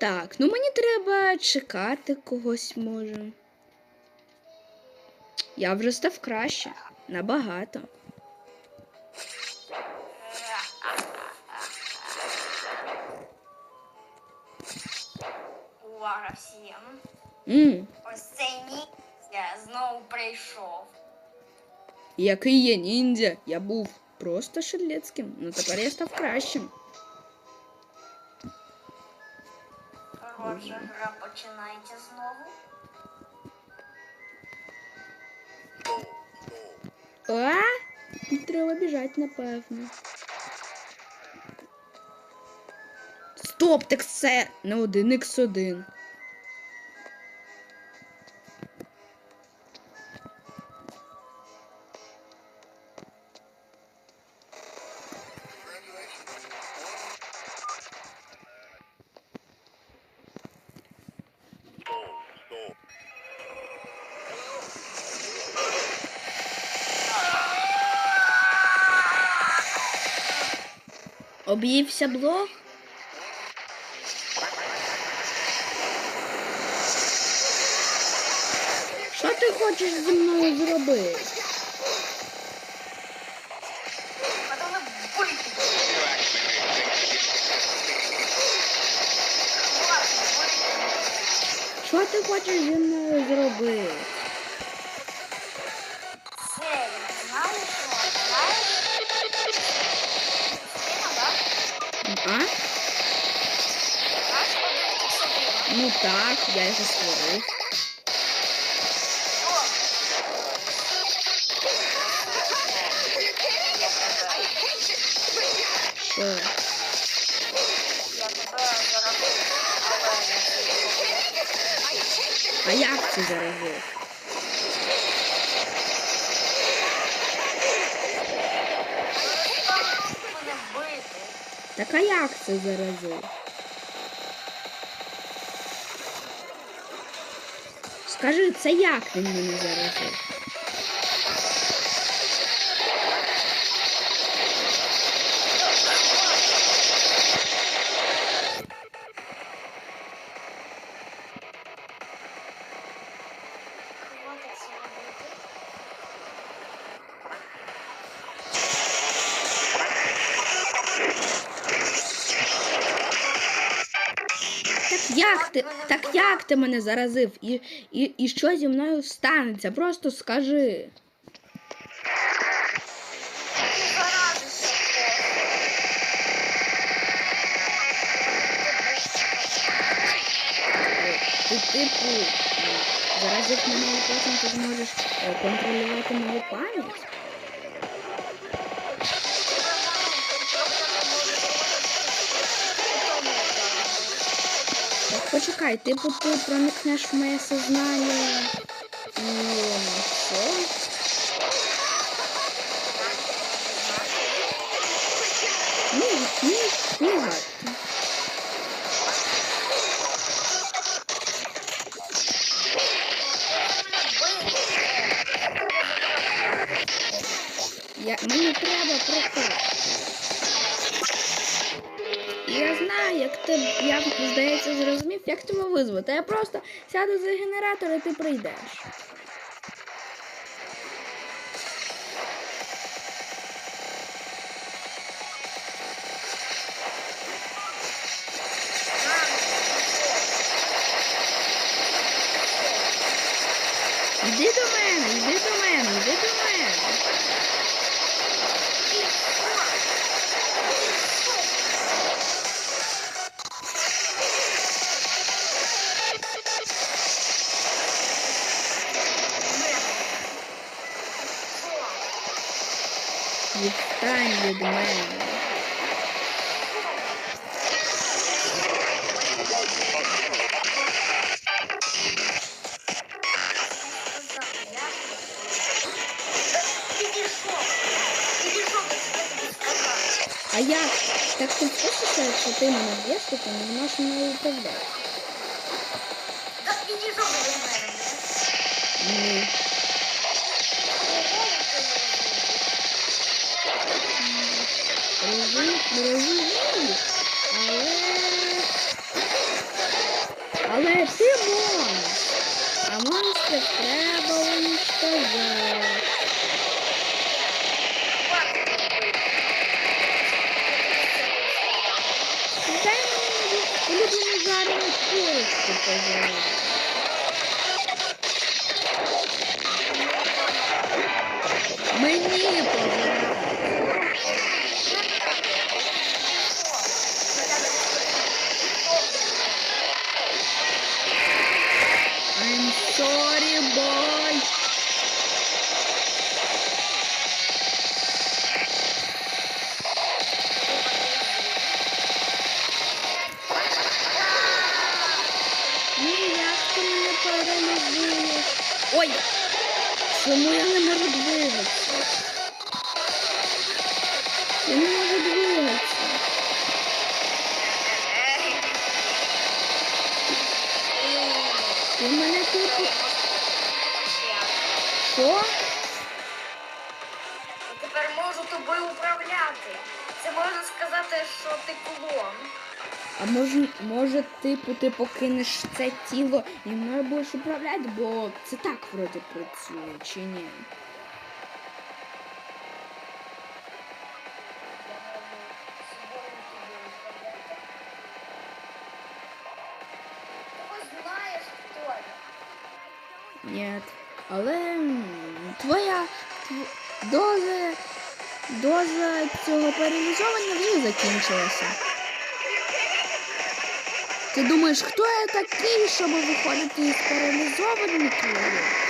Так, ну мені треба чекати когось може. Я вже став краще. Набагато. Увага всім. м Ось цей ніндзя знову прийшов. який є ніндзя. Я був просто шедлецьким, ну тепер я став кращим. Отже, гра починається знову. А? Треба біжати, напевно. Стоп, так це не один ікс один. Об'ївся блог? Що ти хочеш зі мною зробити? Що ти хочеш зі мною зробити? Ну так, я його створив. Що? я тебе заробив, не А як це а це? Скажи, це як він мене заразив? Ти, так як ти мене заразив? І, і, і що зі мною станеться? Просто скажи. Ти типу заразив мене потім ти зможеш е, контролювати мою пам'ять? Почекай, типу ти проникнеш в моє сознання і що? Ні, ні, ні, гадки. Я, мені треба просто. Знаю, як ти, я здається, зрозумів, як тебе визвати. Я просто сяду за генератор і ти прийдеш. Йди до мене, йди до мене, йди до мене. Відстань від мене. Підійшов. Підійшов, я тебе сказав. А як? Так ти хочеш, якщо ти мене б'єш, то ти не можеш мною управляти. Так підійшов до мене. Ні. Ого, ти не але Але ти можеш. А монстрів треба уничтожати. Дай мені улюблену жарену курочку, пожалуйста. Sorry, boy. Ну, як ти мене паралізуєш? Ой! Чому я не можу двигатися? Я не можу Що? Тепер можу тобою управляти. Це можна сказати, що ти клон. А може, може, типу, ти покинеш це тіло і мною будеш управляти, бо це так вроді працює, чи ні? Ти Але твоя доза, доза цього паралізовання вже закінчилася. Ти думаєш, хто я такий, щоб виходити із паралізованого? Я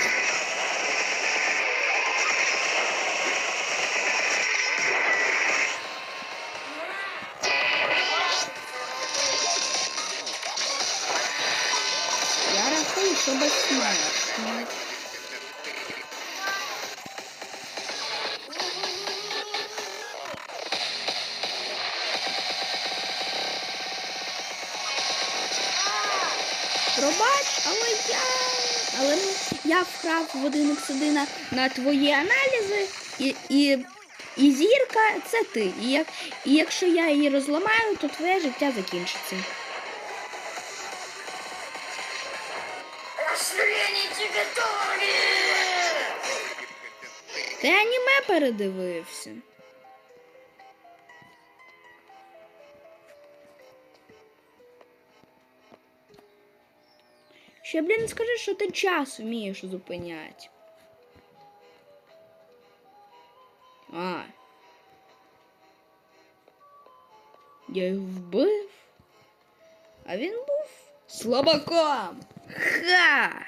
але я. Але ну, я вкрав в один x на, на твої аналізи, і, і, і зірка це ти. І, як, і якщо я її розламаю, то твоє життя закінчиться. Ти аніме передивився. Ще, блін, скажи, що ти час вмієш зупиняти. А. Я його вбив. А він був слабаком. Ха!